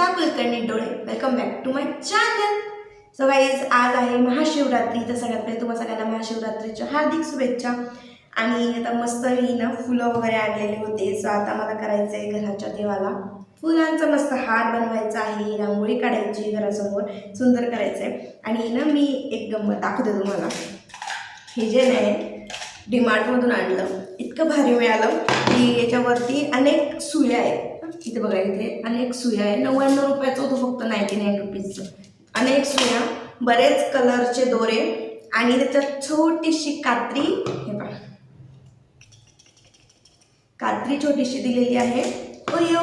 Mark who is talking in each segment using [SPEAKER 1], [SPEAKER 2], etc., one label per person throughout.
[SPEAKER 1] दीक्षिता कुलकर्णी डोळे. Welcome back to my channel so guys आज आहे महाशिवरात्री. तर सगळ्यात पहिले तुम्हाला सगळ्यांना महाशिवरात्रीच्या हार्दिक शुभेच्छा. आणि आता मस्त मी ना फुलं वगैरे आणलेले होते. सो आता मला करायचं आहे घराच्या देवाला. फुलांचा मस्त हार बनवायचा आहे. रांगोळी काढायची घरासमोर. सुंदर करायचं आहे आणि ना मी एक गंमत दाखवते तुम्हाला. हे जे नाही डीमार्टमधून आणलं इतकं भारी मिळालं की याच्यावरती अनेक सुया आहेत. इथे बघा इथे? अनेक सुया आहे नव्याण्णव रुपयाचं होतं फक्त नाईन्टी नाईन रुपीजचं अनेक सुया बरेच कलरचे दोरे आणि त्याच्यात छोटीशी कात्री हे पहा. कात्री छोटीशी दिलेली आहे. अयो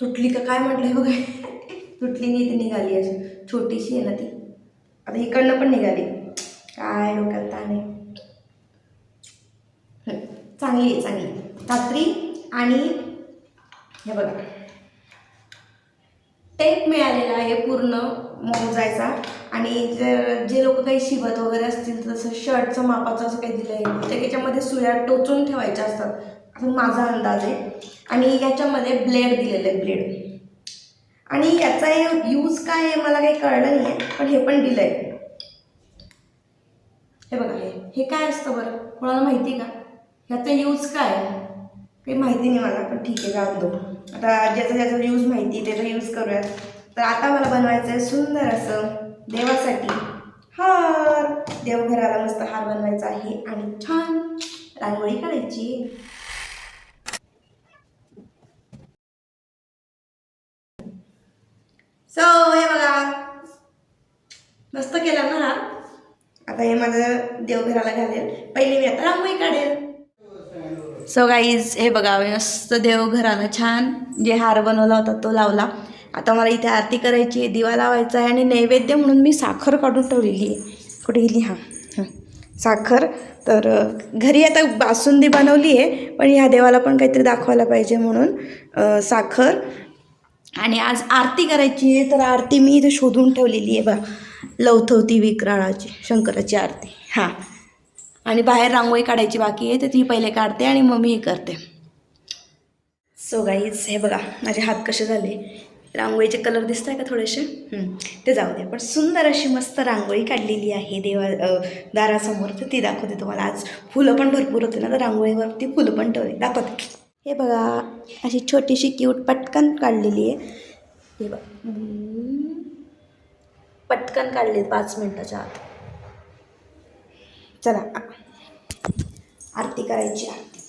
[SPEAKER 1] तुटली का काय म्हटलंय बघा. तुटली नाही ती निघाली अशी. छोटीशी आहे ना ती. आता इकडनं पण निघाली. काय डोक्यात ताणे चांगली आहे चांगली. आहे. कात्री आणि हे बघा. टेप मिळालेला आहे पूर्ण मोजायचा. आणि जर जे लोक काही शिवत वगैरे असतील तर तसं शर्टचं मापाचं असं काही दिलं आहे तर याच्यामध्ये सुया टोचून ठेवायच्या असतात. असं माझा अंदाज आहे. आणि याच्यामध्ये ब्लेड दिलेलं आहे ब्लेड आणि याचा हे यूज काय आहे मला काही कळलं नाही आहे पण हे पण दिलं आहे हे बघा हे हे काय असतं बरं? कोणाला माहिती आहे का? ह्याचा यूज काय आहे? काही माहिती नाही मला पण ठीक आहे जाऊन दो आता ज्याचा ज्याचा यूज माहिती त्याचा यूज करूयात. तर आता मला बनवायचं आहे सुंदर असं देवासाठी हार. देवघराला मस्त हार बनवायचा आहे आणि छान रांगोळी काढायची सो हे बघा. मस्त केला ना हार. आता हे माझं देवघराला घालेल. पहिले मी आता रांगोळी काढेल. सो गाईज हे बघा मी मस्त देवघराला छान जे हार बनवला होता तो लावला. आता मला इथे आरती करायची आहे दिवा लावायचा आहे आणि नैवेद्य म्हणून मी साखर काढून ठेवलेली आहे. कुठे गेली? हां हां. साखर. तर घरी आता बासुंदी बनवली आहे पण ह्या देवाला पण काहीतरी दाखवायला पाहिजे म्हणून साखर. आणि आज आरती करायची आहे तर आरती मी इथे शोधून ठेवलेली आहे बा लवथवती विक्राळाची शंकराची आरती. हां. आणि बाहेर रांगोळी काढायची बाकी आहे तर ती पहिले काढते आणि मग मी हे करते. सो गाईज हे बघा माझे हात कसे झाले? रांगोळीचे कलर दिसत आहे का थोडेसे? ते जाऊ दे. पण सुंदर अशी मस्त रांगोळी काढलेली आहे देवा दारासमोर. तर ती दाखवते तुम्हाला. आज फुलं पण भरपूर होते ना तर रांगोळीवरती फुलं पण ठेवली. दाखवते. हे बघा अशी छोटीशी क्यूट पटकन काढलेली आहे. हे बघा. पटकन काढले पाच मिनटाच्या आत. चला आरती करायची आरती.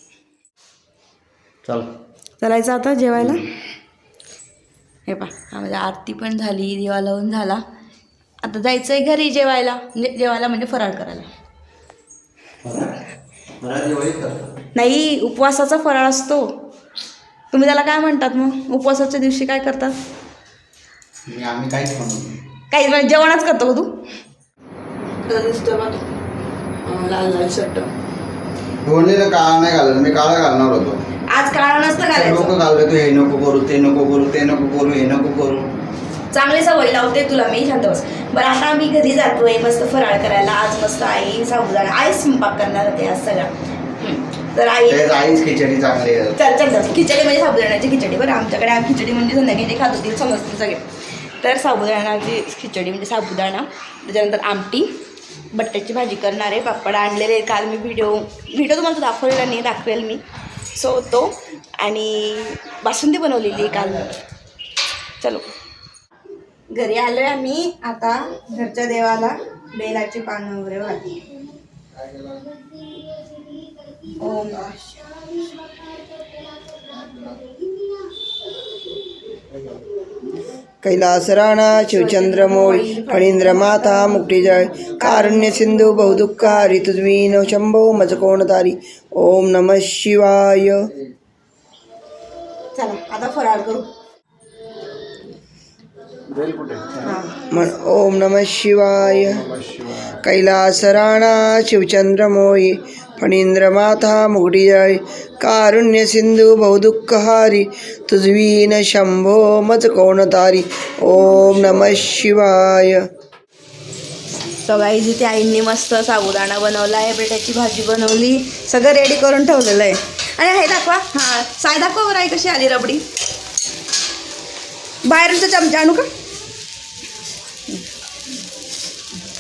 [SPEAKER 2] चल.
[SPEAKER 1] चालायचं आता जेवायला? हे पा म्हणजे आरती पण झाली दिवा लावून झाला. आता जायचं आहे घरी जेवायला म्हणजे जेवायला म्हणजे फराळ करायला. नाही उपवासाचा फराळ असतो. तुम्ही त्याला काय म्हणतात मग? उपवासाच्या दिवशी काय करतात?
[SPEAKER 2] मी आम्ही काहीच
[SPEAKER 1] म्हणजे जेवणच करतो का तू? दिसतो लाल लाल शर्ट.
[SPEAKER 2] दोन्हीला काळा नाही घालत मी काळा घालणार होतो.
[SPEAKER 1] आज काळा नसतं
[SPEAKER 2] लोक
[SPEAKER 1] घालायचं.
[SPEAKER 2] घालले तू हे नको करू ते नको करू ते नको करू हे नको करू.
[SPEAKER 1] चांगली सवय लावते तुला मी शांत बस. बरं आता आम्ही घरी जातोय मस्त फराळ करायला. आज मस्त आई साबुदाणा आई स्वयंपाक करणार होते आज सगळा. हम्म. तर आई
[SPEAKER 2] आईच खिचडी चांगली आहे.
[SPEAKER 1] चल चल चल. खिचडी म्हणजे साबुदाण्याची खिचडी. बरं आमच्याकडे आम्ही खिचडी म्हणजे संध्याकाळी खात होतील समजतील सगळे. तर साबुदाणाची खिचडी म्हणजे साबुदाणा. त्याच्यानंतर आमटी. बट्ट्याची भाजी करणार आहे. पापड आणलेले काल मी व्हिडिओ व्हिडिओ तुम्हाला दाखवलेला नाही दाखवेल मी. सो तो आणि बासुंदी बनवलेली आहे काल. चलो. घरी आलो आहे आम्ही. आता घरच्या देवाला बेलाची पानं वगैरे वाटली ओम Thank you.
[SPEAKER 3] कैलासराणा शिवचंद्रमोळी फणींद्रमाता मुक्तिजय कारुण्य सिंधू बहुदुःखा ऋतुद्वीन शंभो मजकोणतारी ओम नम शिवाय.
[SPEAKER 1] चला आता फराळ करू.
[SPEAKER 3] म्हण ओम नम शिवाय. कैलासराणा शिवचंद्रमोळी फणींद्रमाता मुक्तिजय कारुण्य सिंधू बहुदुःखहारी तुझवीन शंभो मजकोणतारी ओम नम शिवाय।
[SPEAKER 1] सो जिथे आईंनी मस्त साबुदाणा बनवला आहे बटाट्याची भाजी बनवली सगळं रेडी करून ठेवलेलं आहे. आणि हे दाखवा. हां साय दाखवा बरं आहे कशी आली रबडी. बाहेरचा चमचा आणू का?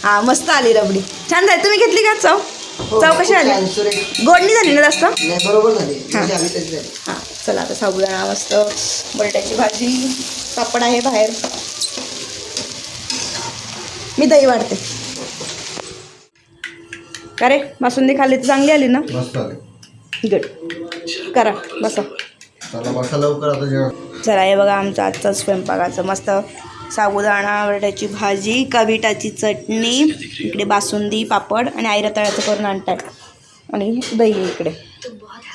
[SPEAKER 1] हां मस्त आली रबडी. छान झाली. तुम्ही घेतली का चव? चव कशी आली गोडणी झाली ना जास्त?
[SPEAKER 3] नाही बरोबर झाली.
[SPEAKER 1] हा.
[SPEAKER 3] तशी झाली.
[SPEAKER 1] हां चला आता साबुदाणा मस्त बटाट्याची भाजी पापड आहे बाहेर. मी दही वाढते. का रे? बासुंदी खाल्ली तर चांगली आली ना?
[SPEAKER 4] मस्त आले.
[SPEAKER 1] गुड करा बसा.
[SPEAKER 4] चला बसा लवकर आता जेवण.
[SPEAKER 1] चला हे बघा आमचं आजचं स्वयंपाकाचं मस्त साबुदाणा बटाट्याची भाजी कविटाची चटणी इकडे बासुंदी पापड आणि आयरा तळ्याचं करून आणताय आणि दही आहे इकडे.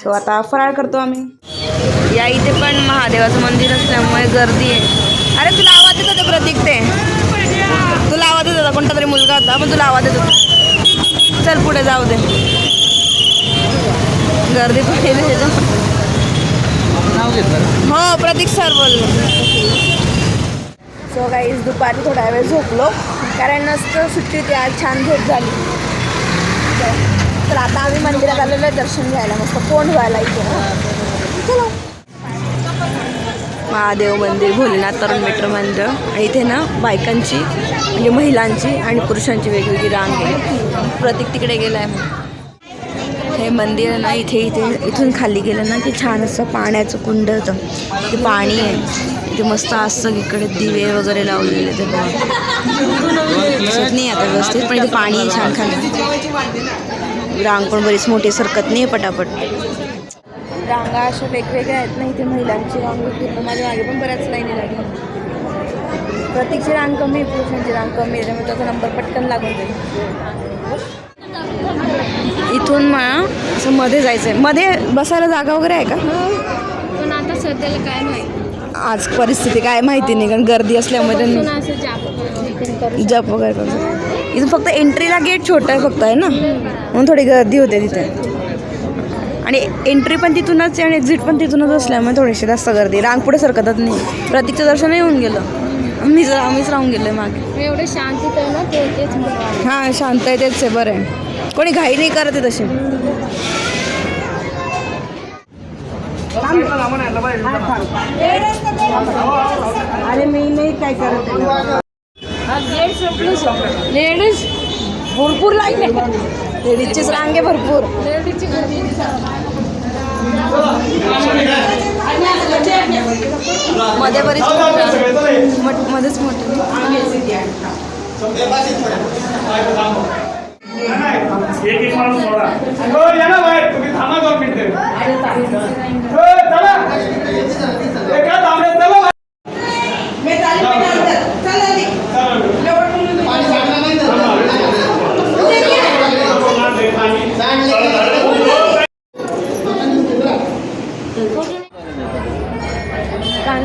[SPEAKER 1] सो आता फराळ करतो आम्ही. या इथे पण महादेवाचं मंदिर असल्यामुळे गर्दी आहे. अरे तुला आवाज येत होता प्रतीक ते. तुला आवाज येत होता कोणता तरी मुलगा होता पण तुला आवाज येत होता. चल पुढे जाऊ दे. गर्दी
[SPEAKER 4] पण
[SPEAKER 1] हो प्रतीक सर बोलले. सो गाईज दुपारी थोडा वेळ झोपलो. कारण नसतं सुट्टी त्या छान झोप झाली. तर आता आम्ही मंदिरात आलेलो आहे दर्शन घ्यायला. मस्त कोण व्हायला इथे? चलो. महादेव मंदिर भोलेनाथ तरुण मित्र मंदिर. आणि इथे ना बायकांची म्हणजे महिलांची आणि पुरुषांची वेगवेगळी रांग आहे. प्रतीक तिकडे गेला आहे हे मंदिर ना इथे इथे इथून खाली गेलं ना की छान असं पाण्याचं कुंड होतं. ते पाणी आहे. इथे मस्त असं इकडे दिवे वगैरे लावलेले ते बघा. दिसत नाही आता व्यवस्थित पण इथे पाणी आहे छान खाली रांग पण बरीच मोठी सरकत नाही पटापट. रांगा अशा वेगवेगळ्या आहेत ना इथे महिलांची रांग पूर्ण माझ्या मागे पण बऱ्याच लाईनी लागल्या प्रत्येकची रांग कमी आहे पुरुषांची रांग कमी आहे त्यामुळे त्याचा नंबर पटकन लागून जाईल. इथून मला असं मध्ये जायचं आहे मध्ये बसायला जागा वगैरे आहे का?
[SPEAKER 5] पण आता सध्याला काय माहिती.
[SPEAKER 1] आज परिस्थिती काय माहिती नाही कारण गर्दी असल्यामुळे
[SPEAKER 5] जाप
[SPEAKER 1] वगैरे करतो इथं फक्त एंट्रीला गेट छोटं आहे फक्त आहे ना? म्हणून थोडी गर्दी होते तिथे. आणि एंट्री पण तिथूनच आहे आणि एक्झिट पण तिथूनच असल्यामुळे थोडीशी जास्त गर्दी. रांग पुढे सरकतच नाही. प्रतीकचं दर्शन येऊन गेलं. मीच आम्हीच राहून गेलो मागे.
[SPEAKER 5] एवढं आहे ना ते तेच मला
[SPEAKER 1] हां शांत आहे तेच आहे बरं आहे. कोणी घाई नाही करत आहे तशी. अरे मी नाही काय करत
[SPEAKER 5] लेडीज
[SPEAKER 1] भरपूर लागले आहे. लेडीजचीच रांग भरपूर.
[SPEAKER 5] लेडीजची गर्दी
[SPEAKER 1] मध्ये बरीच मध्येच मोठे.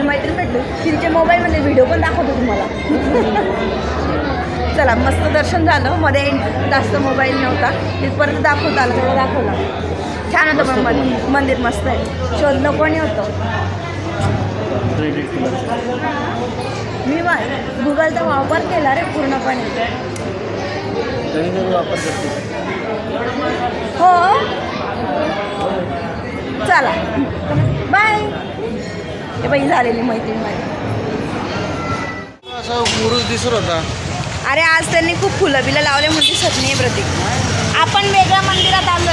[SPEAKER 1] मैत्रीण भेटली तिच्या मोबाईलमध्ये व्हिडिओ पण दाखवतो तुम्हाला चला मस्त दर्शन झालं. मध्ये जास्त मोबाईल नव्हता. परत दाखवता आलं. तेवढं दाखवलं. छान होतं पण मंदिर मंदिर मस्त आहे. शोधलं कोणी होतं? मी गुगलचा वापर केला रे पूर्णपणे. हो. चला. बाय. हे बाई झालेली मैत्रीण माझी.
[SPEAKER 4] असा पुरुष दिसत होता.
[SPEAKER 1] अरे आज त्यांनी खूप फुलं बिलं लावले म्हणजे नाही प्रतीक. आपण वेगळ्या मंदिरात आलोय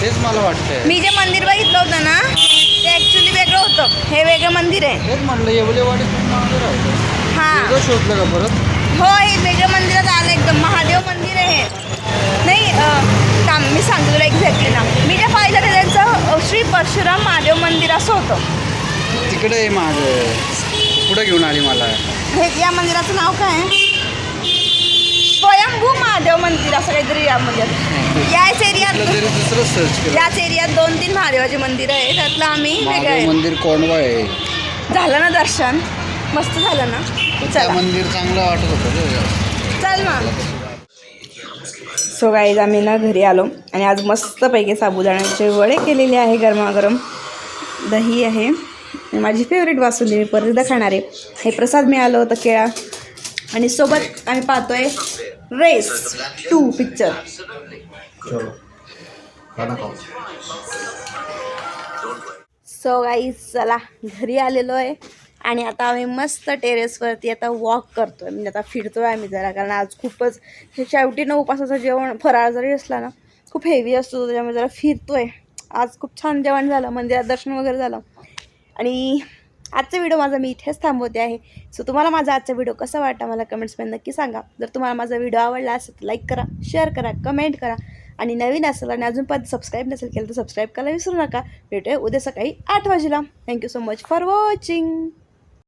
[SPEAKER 4] तेच मला वाटतंय.
[SPEAKER 1] मी जे मंदिर बघितलं होतं ना ते ॲक्च्युली वेगळं होतं. हे वेगळं मंदिर आहे.
[SPEAKER 4] तेच म्हणलं येवलेवाडी मंदिर आहे.
[SPEAKER 1] हां.
[SPEAKER 4] वेगळं शोधलं का परत?
[SPEAKER 1] हो हे वेगळ्या मंदिरात आलं एकदम महादेव मंदिर आहे हे. नाही अं, थांब मी सांगतो तुला एक्झॅक्टली ना. मी जे पाहिलं ते त्यांचं अं, श्री परशुराम महादेव मंदिर असं होतं.
[SPEAKER 4] तिकडे आहे माझं पुढे घेऊन आली मला.
[SPEAKER 1] हे या मंदिराचं नाव काय आहे? स्वयंभू महादेव मंदिर असं काहीतरी यामध्ये याच
[SPEAKER 4] कुठलं
[SPEAKER 1] एरियात
[SPEAKER 4] तरी दुसरं सर्च केलं.
[SPEAKER 1] याच एरियात दोन तीन महादेवाचे मंदिर आहे त्यातलं आम्ही वेगळं
[SPEAKER 4] महादेव
[SPEAKER 1] आहे.
[SPEAKER 4] मंदिर कोंडवा आहे.
[SPEAKER 1] झालं ना दर्शन? मस्त झालं ना?
[SPEAKER 4] त्या
[SPEAKER 1] चला.
[SPEAKER 4] मंदिर चांगलं वाटत होतं रे.
[SPEAKER 1] चल मग. सो गाईज आम्ही ना घरी आलो आणि आज मस्तपैकी साबुदाण्याचे वडे केलेले आहे गरमागरम. दही आहे. आणि माझी फेवरेट बासुंदी मी परत खाणार आहे. हे प्रसाद मिळालं होतं केळा. आणि सोबत आम्ही पाहतोय Race two picture so guys चला घरी आलेलो आहे. आणि आता आम्ही मस्त टेरेसवरती आता वॉक करतोय. म्हणजे आता फिरतोय आम्ही जरा कारण आज खूपच शेवटी न उपासाचं जेवण फराळ जरी असला ना खूप हेवी असतो त्याच्यामुळे जरा फिरतोय. आज खूप छान जेवण झालं मंदिरात दर्शन वगैरे झालं. आणि आजचा व्हिडिओ माझा मी इथेच थांबवते आहे. सो तुम्हाला माझा आजचा व्हिडिओ कसा वाटला मला कमेंट्समध्ये नक्की सांगा. जर तुम्हाला माझा व्हिडिओ आवडला असेल तर लाईक करा शेअर करा कमेंट करा. आणि नवीन असेल आणि अजून पण सबस्क्राईब नसेल केलं तर सबस्क्राईब करायला विसरू नका. भेटूया उद्या सकाळी आठ वाजेला. Thank you so much for watching